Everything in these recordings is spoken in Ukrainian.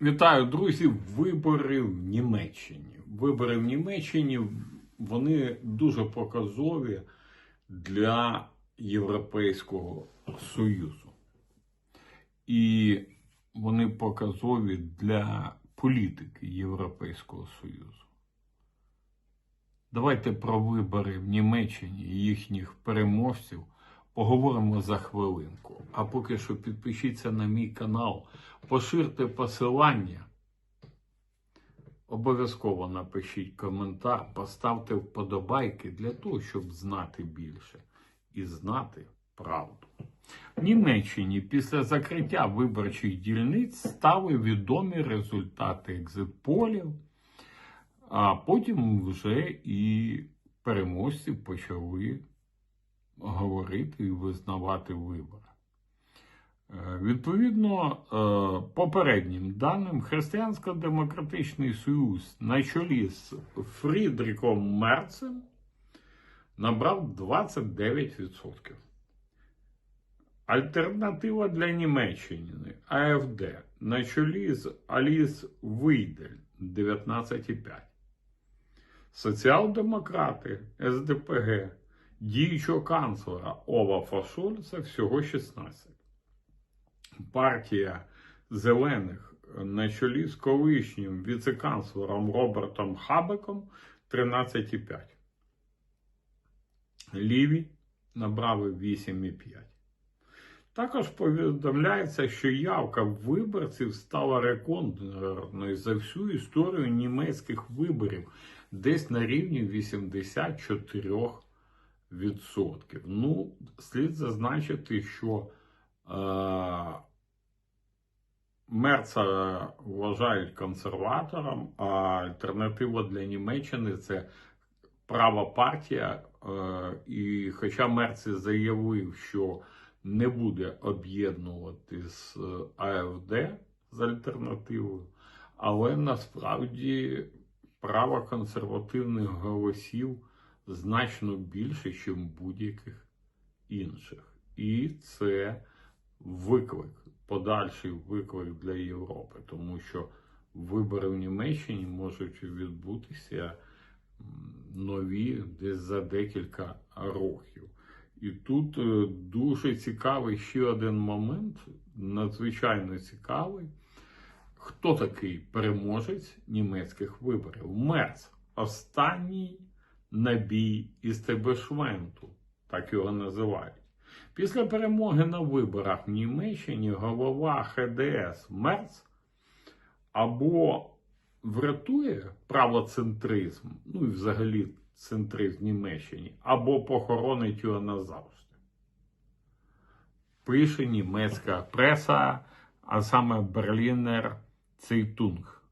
Вітаю, друзі! Вибори в Німеччині. Вибори в Німеччині вони дуже показові для Європейського Союзу. І вони показові для політики Європейського Союзу. Давайте про вибори в Німеччині і їхніх переможців поговоримо за хвилинку. А поки що підпишіться на мій канал, поширте посилання. Обов'язково напишіть коментар, поставте вподобайки для того, щоб знати більше і знати правду. В Німеччині після закриття виборчих дільниць стали відомі результати екзитполів, а потім вже і переможці почали говорити і визнавати вибори. Е, Відповідно, е, попереднім даним, Християнсько-демократичний союз на чолі з Фрідріком Мерцем набрав 29%. Альтернатива для Німеччини АФД на чолі з Аліс Вийдель 19,5%. Соціал-демократи СДПГ діючого канцлера Олафа Шольца всього 16. Партія зелених на чолі з колишнім віце-канцлером Робертом Хабеком 13,5. Ліві набрали 8,5. Також повідомляється, що явка виборців стала рекордною за всю історію німецьких виборів десь на рівні 84%. Ну, слід зазначити, що е, Мерца вважають консерватором, а альтернатива для Німеччини це права партія. Е, і хоча Мерц заявив, що не буде об'єднувати з АФД з альтернативою, але насправді право консервативних голосів значно більше, ніж будь-яких інших. І це виклик, подальший виклик для Європи, тому що вибори в Німеччині можуть відбутися нові десь за декілька років. І тут е, дуже цікавий ще один момент, надзвичайно цікавий. Хто такий переможець німецьких виборів? Мерц. Останній набій істебешменту, так його називають. Після перемоги на виборах в Німеччині голова ХДС Мерц або врятує правоцентризм, ну і взагалі центризм в Німеччині, або похоронить його назавжди. Пише німецька преса, а саме Берлінер Цейтунг.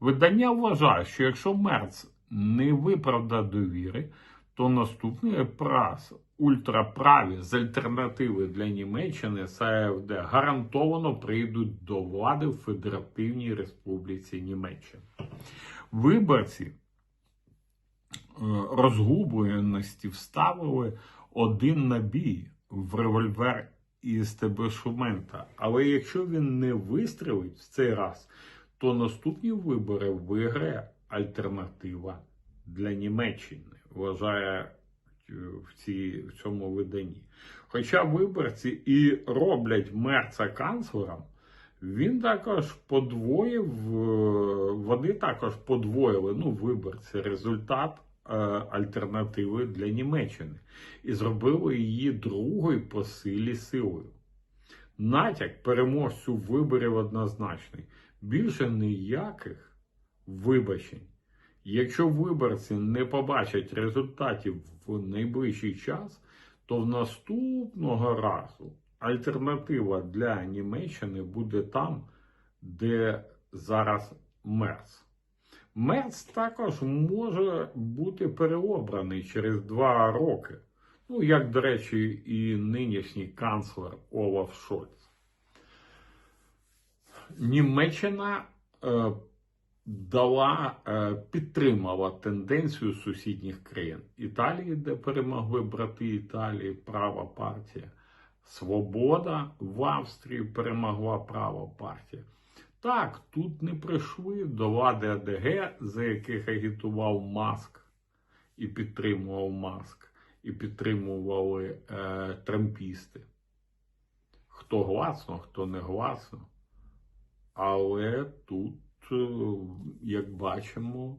Видання вважає, що якщо Мерц не виправдає довіри, то наступний прас ультраправі з альтернативи для Німеччини з АФД гарантовано прийдуть до влади в Федеративній Республіці Німеччина. Виборці е, розгубленості вставили один набій в револьвер із Тебешумента. Але якщо він не вистрілить в цей раз, то наступні вибори виграє альтернатива для Німеччини, вважає в, цій, в цьому виданні. Хоча виборці і роблять мерца канцлером, він також подвоїв, е, вони також подвоїли ну, виборці результат е, альтернативи для Німеччини і зробили її другою по силі силою. Натяк переможцю виборів однозначний. Більше ніяких вибачень. Якщо виборці не побачать результатів в найближчий час, то в наступного разу альтернатива для Німеччини буде там, де зараз Мерц. Мерц також може бути переобраний через два роки. Ну, як, до речі, і нинішній канцлер Олаф Шольц. Німеччина е, дала, е, підтримала тенденцію сусідніх країн Італії, де перемогли брати Італії, права партія. Свобода в Австрії перемогла права партія. Так, тут не прийшли до влади АДГ, за яких агітував Маск і підтримував Маск, і підтримували е, трампісти. Хто гласно, хто не гласно. Але тут, як бачимо,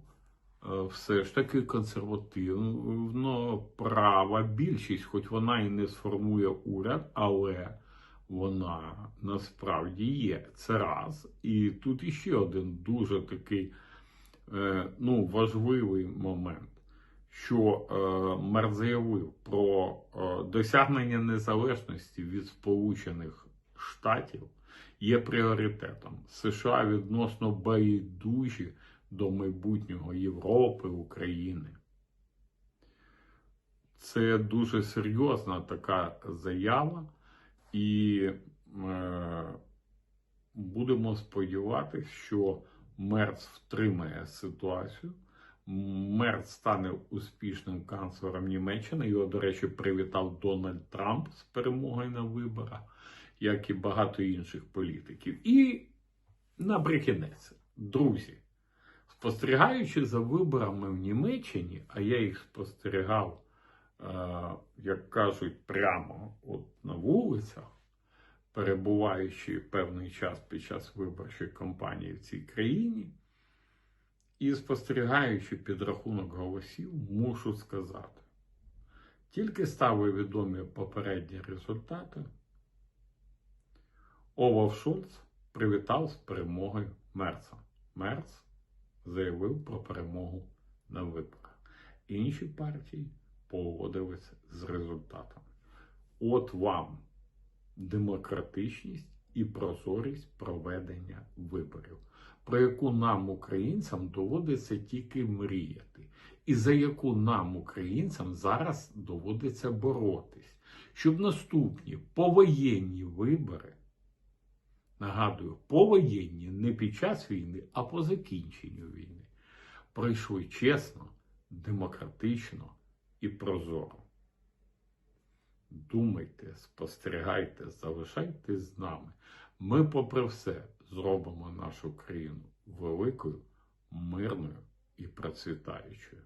е, все ж таки консервативно права більшість, хоч вона і не сформує уряд, але вона насправді є. Це раз. І тут іще один дуже такий е, ну, важливий момент, що е, мер заявив про е, досягнення незалежності від Сполучених Штатів є пріоритетом. США відносно байдужі до майбутнього Європи, України. Це дуже серйозна така заява, і е, будемо сподіватися, що Мерц втримає ситуацію. Мерц стане успішним канцлером Німеччини. Його, до речі, привітав Дональд Трамп з перемогою на виборах, як і багато інших політиків. І наприкінець, друзі, спостерігаючи за виборами в Німеччині, а я їх спостерігав, е, як кажуть, прямо от на вулицях, перебуваючи певний час під час виборчої кампанії в цій країні, і спостерігаючи підрахунок голосів, мушу сказати, тільки стали відомі попередні результати, Олаф Шольц привітав з перемогою Мерца. Мерц заявив про перемогу на виборах. Інші партії погодилися з результатами. От вам демократичність і прозорість проведення виборів, про яку нам, українцям, доводиться тільки мріяти, і за яку нам, українцям, зараз доводиться боротись, щоб наступні повоєнні вибори. Нагадую, повоєнні не під час війни, а по закінченню війни. Пройшли чесно, демократично і прозоро. Думайте, спостерігайте, залишайтесь з нами. Ми, попри все, зробимо нашу країну великою, мирною і процвітаючою.